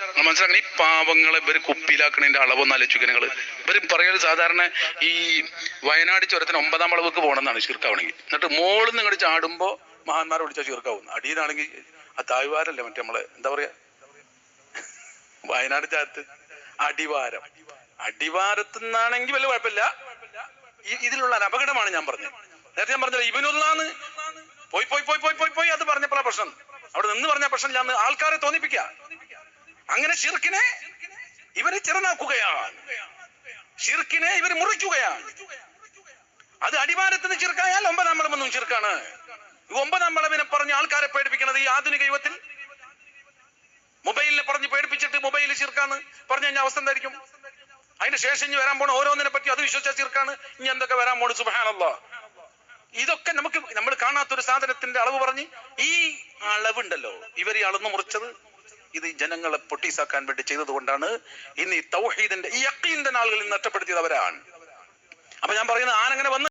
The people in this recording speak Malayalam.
മനസ്സിലാക്കണം ഈ പാവങ്ങളെ ഇവർ കുപ്പിയിലാക്കണതിന്റെ അളവൊന്നും ആലോചിക്കുക നിങ്ങൾ ഇവർ പറയൽ സാധാരണ ഈ വയനാട് ചുരത്തിന് ഒമ്പതാം അളവുക്ക് പോകണമെന്നാണ് ചീർക്കാവണമെങ്കിൽ എന്നിട്ട് മോളിൽ നിങ്ങൾ ചാടുമ്പോ മഹാന്മാരെ വിളിച്ചാൽ ചീർക്കാവും അടിയിലാണെങ്കിൽ ആ താഴ്വാരല്ലേ മറ്റേ നമ്മളെ എന്താ പറയാ? വയനാട് ചാത്ത് അടിവാരം. അടിവാരത്തു നിന്നാണെങ്കിൽ വലിയ കുഴപ്പമില്ല. ഇതിലുള്ള അപകടമാണ് ഞാൻ പറഞ്ഞത്. നേരത്തെ ഞാൻ പറഞ്ഞത് ഇവനുള്ളാന്ന് പോയി പോയി പോയി പോയി പോയി പോയി അത് പറഞ്ഞപ്പോഴാ പ്രശ്നം. അവിടെ നിന്ന് പറഞ്ഞ പ്രശ്നമില്ലാന്ന് ആൾക്കാരെ തോന്നിപ്പിക്കുക. അങ്ങനെ ഷിർക്കിനെ ഇവർ ചെറുനാക്കുകയാണ് ഷിർക്കിനെ ഇവർ മുറിക്കുകയാണ്. അത് അടിവാരത്തിന് ചെറുക്കായാൽ ഒമ്പതാം വളവെന്നും ചെറുക്കാണ് ഒമ്പതാം വളവിനെ പറഞ്ഞ് ആൾക്കാരെ പേടിപ്പിക്കുന്നത് ഈ ആധുനിക യുഗത്തിൽ? മൊബൈലിനെ പറഞ്ഞ് പേടിപ്പിച്ചിട്ട് മൊബൈൽ ചെറുക്കാന്ന് പറഞ്ഞു കഴിഞ്ഞാൽ അവസ്ഥ എന്തായിരിക്കും? അതിന് ശേഷം ഇനി വരാൻ പോണ ഓരോന്നിനെ പറ്റി അത് വിശ്വസിച്ച ചെറുക്കാണ് ഇനി എന്തൊക്കെ വരാൻ പോണു? സുബാനല്ല ഇതൊക്കെ നമുക്ക് നമ്മൾ കാണാത്തൊരു സാധനത്തിന്റെ അളവ് പറഞ്ഞ് ഈ അളവുണ്ടല്ലോ. ഇവർ ഈ അളന്ന് മുറിച്ചത് ഇത് ജനങ്ങളെ പൊട്ടീസാക്കാൻ വേണ്ടി ചെയ്തതുകൊണ്ടാണ് ഇന്ന് ഈ തൗഹീദിന്റെ ഈ യക്കീന്റെ നാളുകളിൽ നഷ്ടപ്പെടുത്തിയത് അവരാണ്. അപ്പൊ ഞാൻ പറയുന്നത് ആനങ്ങനെ വന്ന്